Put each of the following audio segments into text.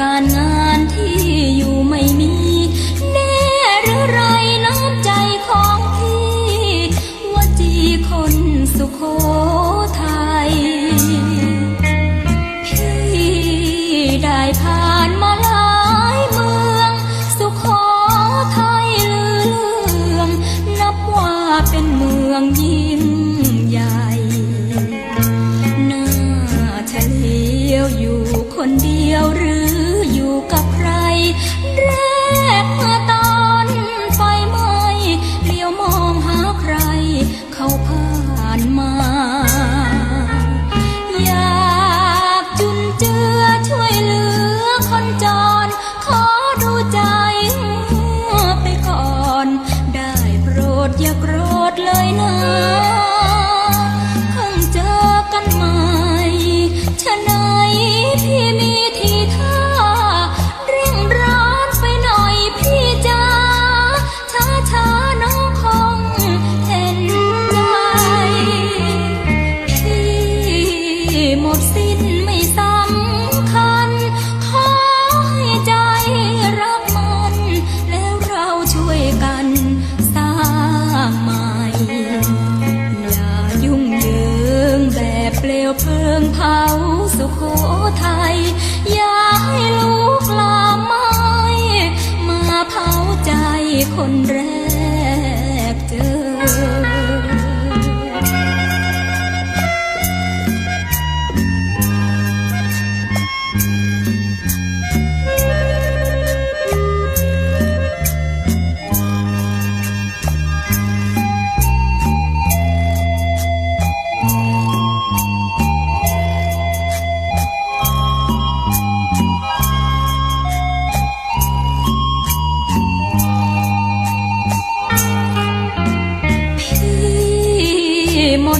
การงานที่อยู่ไม่มีแน่หรือไรน้ำใจของพี่ว่าจีคนสุโขทัยพี่ได้ผ่านมาหลายเมือง สุโขทัยลือเลือง นับว่าเป็นเมืองยิ่งใหญ่น่าเฉลียวอยู่คนเดียวหรือ ธเสุโขทัยอย่าให้ลูกลาไม้มาเผาใจคนแรกเจอ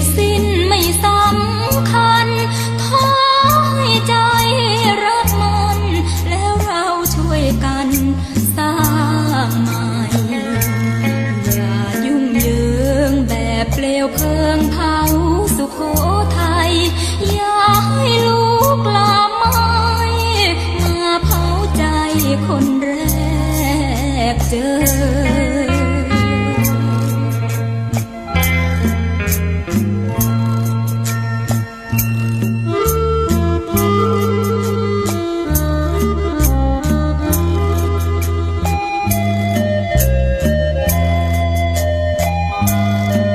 ดสิ้นไม่สำคัญขอให้ใจรักมัน แล้วเราช่วยกันสร้างใหม่อย่ายุ่งเหยิงแบบเปลวเพลิงเผาสุโขทัยอย่าให้ลูกลามไม้มาเผาใจคนแรกเจอ Música